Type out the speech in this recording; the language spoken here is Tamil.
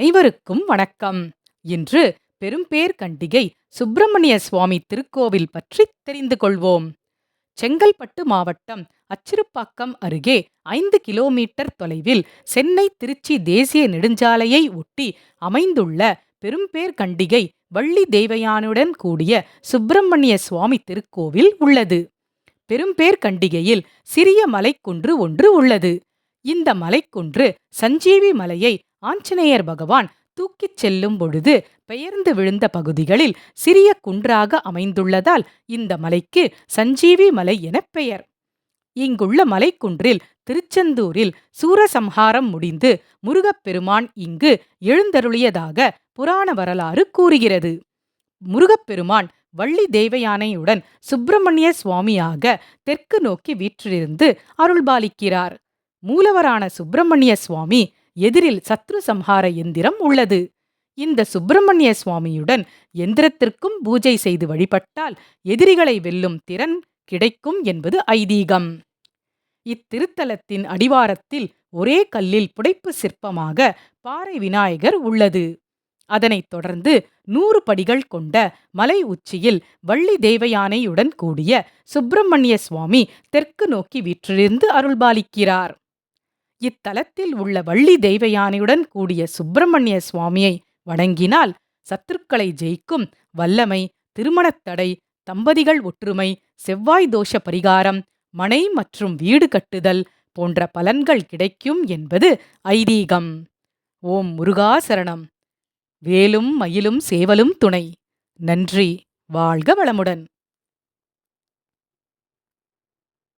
அனைவருக்கும் வணக்கம். இன்று பெரும்பேர் கண்டிகை சுப்பிரமணிய சுவாமி திருக்கோவில் பற்றி தெரிந்து கொள்வோம். செங்கல்பட்டு மாவட்டம் அச்சிறுப்பாக்கம் அருகே ஐந்து கிலோமீட்டர் தொலைவில் சென்னை திருச்சி தேசிய நெடுஞ்சாலையை ஒட்டி அமைந்துள்ள பெரும்பேர் கண்டிகை வள்ளி தேவயானுடன் கூடிய சுப்பிரமணிய சுவாமி திருக்கோவில் உள்ளது. பெரும்பேர் கண்டிகையில் சிறிய மலைக்குன்று ஒன்று உள்ளது. இந்த மலைக்குன்று சஞ்சீவி மலையை ஆஞ்சநேயர் பகவான் தூக்கிச் செல்லும் பொழுது பெயர்ந்து விழுந்த பகுதிகளில் சிறிய குன்றாக அமைந்துள்ளதால் இந்த மலைக்கு சஞ்சீவி மலை எனப் பெயர். இங்குள்ள மலைக்குன்றில் திருச்செந்தூரில் சூரசம்ஹாரம் முடிந்து முருகப்பெருமான் இங்கு எழுந்தருளியதாக புராண வரலாறு கூறுகிறது. முருகப்பெருமான் வள்ளி தேவயானையுடன் சுப்பிரமணிய சுவாமியாக தெற்கு நோக்கி வீற்றிருந்து அருள்பாலிக்கிறார். மூலவரான சுப்பிரமணிய சுவாமி எதிரில் சத்ரு சம்ஹார எந்திரம் உள்ளது. இந்த சுப்பிரமணிய சுவாமியுடன் எந்திரத்திற்கும் பூஜை செய்து வழிபட்டால் எதிரிகளை வெல்லும் திறன் கிடைக்கும் என்பது ஐதீகம். இத்திருத்தலத்தின் அடிவாரத்தில் ஒரே கல்லில் புடைப்பு சிற்பமாக பாறை விநாயகர் உள்ளது. அதனைத் தொடர்ந்து நூறு படிகள் கொண்ட மலை உச்சியில் வள்ளி தேவயானையுடன் கூடிய சுப்பிரமணிய சுவாமி தெற்கு நோக்கி வீற்றிருந்து அருள்பாலிக்கிறார். இத்தலத்தில் உள்ள வள்ளி தெய்வயானையுடன் கூடிய சுப்பிரமணிய சுவாமியை வணங்கினால் சத்துருக்களை ஜெயிக்கும் வல்லமை திருமணத் தடை தம்பதிகள் ஒற்றுமை செவ்வாய் தோஷ பரிகாரம் மனை மற்றும் வீடு கட்டுதல் போன்ற பலன்கள் கிடைக்கும் என்பது ஐதீகம். ஓம் முருகாசரணம் வேலும் மயிலும் சேவலும் துணை. நன்றி. வாழ்க வளமுடன்.